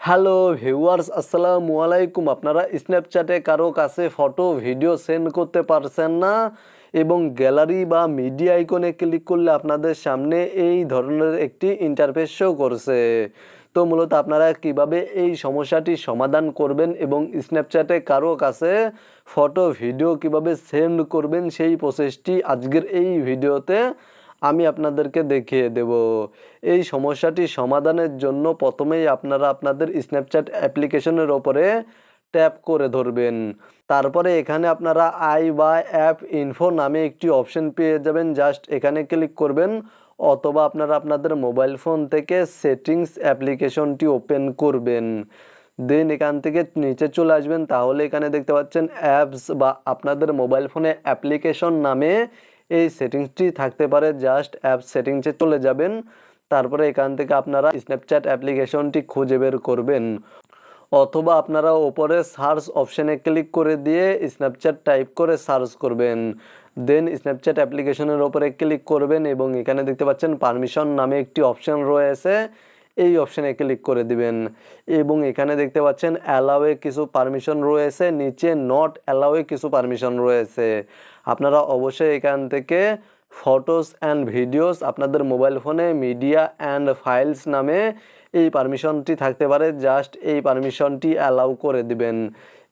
Hello viewers, আসসালামু আলাইকুম। আপনারা স্ন্যাপচ্যাটে কারও কাছে ফটো ভিডিও সেন্ড করতে পারছেন না এবং গ্যালারি বা মিডিয়া আইকনে ক্লিক করলে আপনাদের সামনে এই ধরনের একটি ইন্টারফেস শো করছে। তো মূলত আপনারা কীভাবে এই সমস্যাটি সমাধান করবেন এবং স্ন্যাপচ্যাটে কারও কাছে ফটো ভিডিও কীভাবে সেন্ড করবেন সেই প্রসেসটি আজকের এই ভিডিওতে আমি আপনাদেরকে দেখিয়ে দেব। এই সমস্যাটি সমাধানের জন্য প্রথমেই আপনারা আপনাদের স্ন্যাপচ্যাট অ্যাপ্লিকেশনের ওপরে ট্যাপ করে ধরবেন। তারপরে এখানে আপনারা আই বা অ্যাপ ইনফো নামে একটি অপশন পেয়ে যাবেন। জাস্ট এখানে ক্লিক করবেন অথবা আপনারা আপনাদের মোবাইল ফোন থেকে সেটিংস অ্যাপ্লিকেশনটি ওপেন করবেন। দেন এখান থেকে নিচে চলে আসবেন। তাহলে এখানে দেখতে পাচ্ছেন অ্যাপস বা আপনাদের মোবাইল ফোনে অ্যাপ্লিকেশন নামে এই সেটিংসটি থাকতে পারে জাস্ট অ্যাপ সেটিংসে চলে যাবেন। তারপরে এখান থেকে আপনারা স্ন্যাপচ্যাট অ্যাপ্লিকেশনটি খুঁজে বের করবেন। অথবা আপনারা ওপরে সার্চ অপশানে ক্লিক করে দিয়ে স্ন্যাপচ্যাট টাইপ করে সার্চ করবেন। দেন স্ন্যাপচ্যাট অ্যাপ্লিকেশনের ওপরে ক্লিক করবেন এবং এখানে দেখতে পাচ্ছেন পারমিশন নামে একটি অপশান রয়েছে। এই অপশানে ক্লিক করে দিবেন। এবং এখানে দেখতে পাচ্ছেন অ্যালাওয়ে কিছু পারমিশন রয়েছে, নিচে নট অ্যালাওয়ে কিছু পারমিশন রয়েছে। আপনারা অবশ্যই এখান থেকে ফটোস অ্যান্ড ভিডিওস আপনাদের মোবাইল ফোনে মিডিয়া অ্যান্ড ফাইলস নামে এই পারমিশনটি থাকতে পারে। জাস্ট এই পারমিশনটি অ্যালাউ করে দিবেন।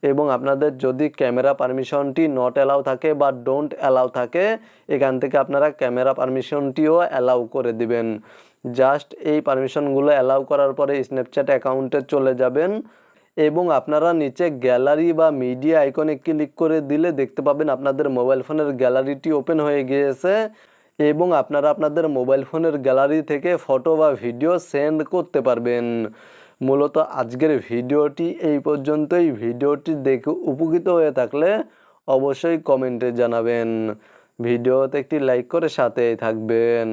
এবং আপনাদের যদি ক্যামেরা পারমিশনটি নট অ্যালাউ থাকে বা ডোন্ট অ্যালাউ থাকে, এখান থেকে আপনারা ক্যামেরা পারমিশনটিও অ্যালাউ করে দিবেন। জাস্ট এই পারমিশনগুলো অ্যালাউ করার পরে স্ন্যাপচ্যাট অ্যাকাউন্টে চলে যাবেন এবং আপনারা নিচে গ্যালারি বা মিডিয়া আইকনে ক্লিক করে দিলে দেখতে পাবেন আপনাদের মোবাইল ফোনের গ্যালারিটি ওপেন হয়ে গিয়েছে এবং আপনারা আপনাদের মোবাইল ফোনের গ্যালারি থেকে ফটো বা ভিডিও সেন্ড করতে পারবেন। মূলত আজকের ভিডিওটি এই পর্যন্তই। ভিডিওটি দেখে উপকৃত হয়ে থাকলে অবশ্যই কমেন্টে জানাবেন। ভিডিওতে একটি লাইক করে সাথে থাকবেন।